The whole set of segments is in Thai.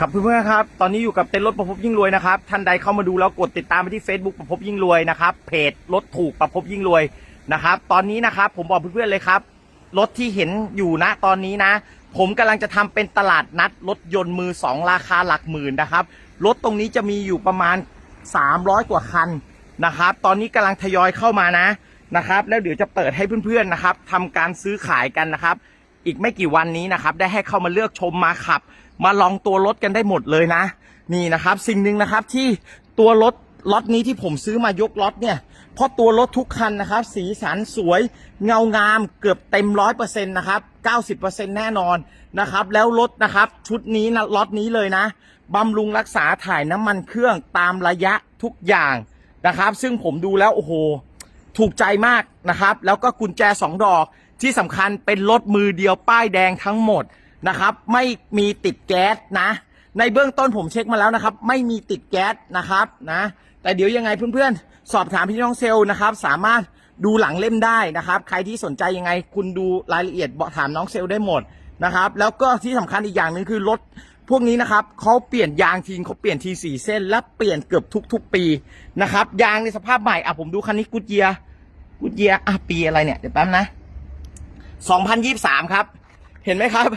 ครับเพื่อนๆครับ ตอนนี้อยู่กับเต็นรถประพบยิ่งรวยนะครับ ท่านใดเข้ามาดูแล้วกดติดตามไปที่ Facebook ประพบยิ่งรวยนะครับ เพจรถถูกประพบยิ่งรวยนะครับ ตอนนี้นะครับผมบอกเพื่อนๆเลยครับ รถที่เห็นอยู่นะตอนนี้นะ ผมกำลังจะทำเป็นตลาดนัดรถยนต์มือสองราคาหลักหมื่นนะครับ รถตรงนี้จะมีอยู่ประมาณ 300 กว่าคันนะครับ ตอนนี้กำลังทยอยเข้ามานะนะครับ แล้วเดี๋ยวจะเปิดให้เพื่อนๆนะครับทำการซื้อขายกันนะครับ อีกไม่กี่วันนี้นะครับ ได้ให้เข้ามาเลือกชมมาขับ มาลองตัวรถกันได้หมดเลยนะ นี่นะครับ สิ่งหนึ่งนะครับที่ตัวรถล็อตนี้ที่ผมซื้อมายกล็อตเนี่ย เพราะตัวรถทุกคันนะครับ สีสันสวย เงางามเกือบเต็มร้อยเปอร์เซ็นต์นะครับเก้าสิบเปอร์เซ็นต์แน่นอนนะครับ แล้วรถนะครับ ชุดนี้นะล็อตนี้เลยนะบำรุงรักษาถ่ายน้ำมันเครื่องตามระยะทุกอย่างนะครับ ซึ่งผมดูแล้วโอ้โห ถูกใจมากนะครับ แล้วก็กุญแจสองดอกที่สำคัญเป็นรถมือเดียวป้ายแดงทั้งหมดนะครับ ไม่มีติดแก๊สนะ ในเบื้องต้นผมเช็คมาแล้วนะครับ ไม่มีติดแก๊สนะครับนะ แต่เดี๋ยวยังไงเพื่อนๆ สอบถามพี่น้องเซลล์นะครับ สามารถดูหลังเล่มได้นะครับ ใครที่สนใจยังไง คุณดูรายละเอียดบอกถามน้องเซลล์ได้หมด นะครับ แล้วก็ที่สำคัญอีกอย่างหนึ่งคือรถพวกนี้นะครับเขาเปลี่ยนยางทีเขาเปลี่ยนทีสี่เส้น และเปลี่ยนเกือบทุก ๆ ปีนะครับยางในสภาพใหม่อะผมดูคันนี้กูเจียกูเจียอะปีอะไรเนี่ยเดี๋ยวแป๊บนะ2023ครับ เห็นไหมครับ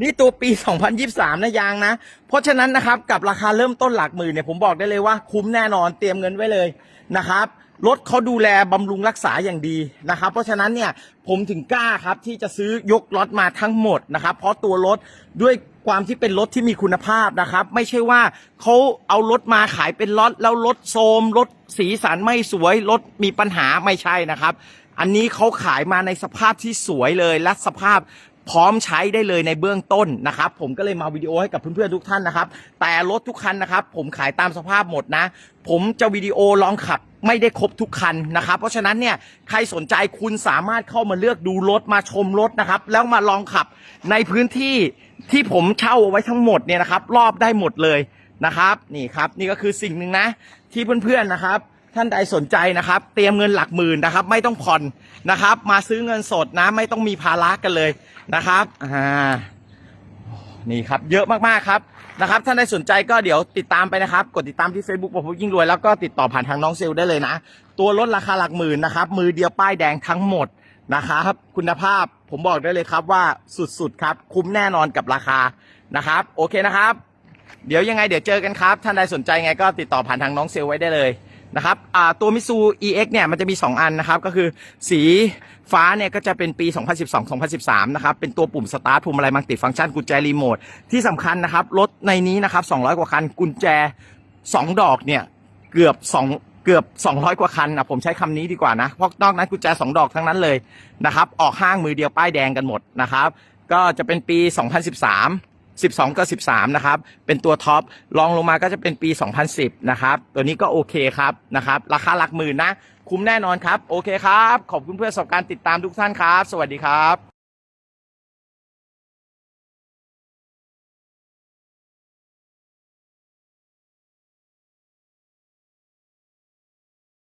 นี่ตัวปี 2023 นะยางนะ เพราะฉะนั้นนะครับกับราคาเริ่มต้นหลักหมื่นเนี่ยผมบอกได้เลยว่าคุ้มแน่นอนเตรียมเงินไว้เลยนะครับ รถเขาดูแลบำรุงรักษาอย่างดีนะครับ เพราะฉะนั้นเนี่ยผมถึงกล้าครับที่จะซื้อยกรถมาทั้งหมดนะครับ เพราะตัวรถด้วยความที่เป็นรถที่มีคุณภาพนะครับ ไม่ใช่ว่าเขาเอารถมาขายเป็นล็อตแล้วรถโทรมรถสีสันไม่สวยรถมีปัญหาไม่ใช่นะครับ อันนี้เขาขายมาในสภาพที่สวยเลยและสภาพพร้อมใช้ได้เลยในเบื้องต้นนะครับ ผมก็เลยมาวิดีโอให้กับเพื่อนๆทุกท่านนะครับ แต่รถทุกคันนะครับ ผมขายตามสภาพหมดนะ ผมจะวิดีโอลองขับ ไม่ได้ครบทุกคันนะครับ เพราะฉะนั้นเนี่ยใครสนใจคุณสามารถเข้ามาเลือกดูรถมาชมรถนะครับ แล้วมาลองขับในพื้นที่ที่ผมเช่าเอาไว้ทั้งหมดเนี่ยนะครับ รอบได้หมดเลยนะครับนี่ครับนี่ก็คือสิ่งหนึ่งนะ ที่เพื่อนๆนะครับ ท่านใดสนใจนะครับ เตรียมเงินหลักหมื่นนะครับ ไม่ต้องผ่อนนะครับ มาซื้อเงินสดนะ ไม่ต้องมีภาระกันเลยนะครับอ่า นี่ครับเยอะมากๆครับนะครับท่านใดสนใจก็เดี๋ยวติดตามไปนะครับกดติดตามที่ Facebook ประพบยิ่งรวยแล้วก็ติดต่อผ่านทางน้องเซลได้เลยนะ ตัวรถราคาหลักหมื่นนะครับมือเดียวป้ายแดงทั้งหมดนะครับคุณภาพผมบอกได้เลยครับว่าสุดๆครับคุ้มแน่นอนกับราคานะครับ โอเคนะครับ เดี๋ยวยังไงเดี๋ยวเจอกันครับ ท่านใดสนใจไงก็ติดต่อผ่านทางน้องเซลไว้ได้เลย นะครับตัวมิซู EX เนี่ยมันจะมี 2 อันนะครับ ก็คือสีฟ้าเนี่ยก็จะเป็นปี 2012-2013 นะครับ เป็นตัวปุ่มสตาร์ทปุ่มอะไรมังติฟังก์ชันกุญแจรีโมทที่สำคัญนะครับ รถในนี้นะครับ 200 กว่าคัน กุญแจ 2 ดอกเนี่ย เกือบ 2เกือบ 200 กว่าคันนะผมใช้คำนี้ดีกว่านะ เพราะนอกนั้นกุญแจ 2 ดอกทั้งนั้นเลยนะครับ ออกห้างมือเดียวป้ายแดงกันหมดนะครับ ก็จะเป็นปี 2013 12 กับ 13 นะครับ เป็นตัวท็อปรองลงมาก็จะเป็นปี 2010 นะครับ ตัวนี้ก็โอเคครับนะครับ ราคาหลักหมื่นนะ คุ้มแน่นอนครับ โอเคครับ ขอบคุณเพื่อนประสบการติดตามทุกท่านครับ สวัสดีครับ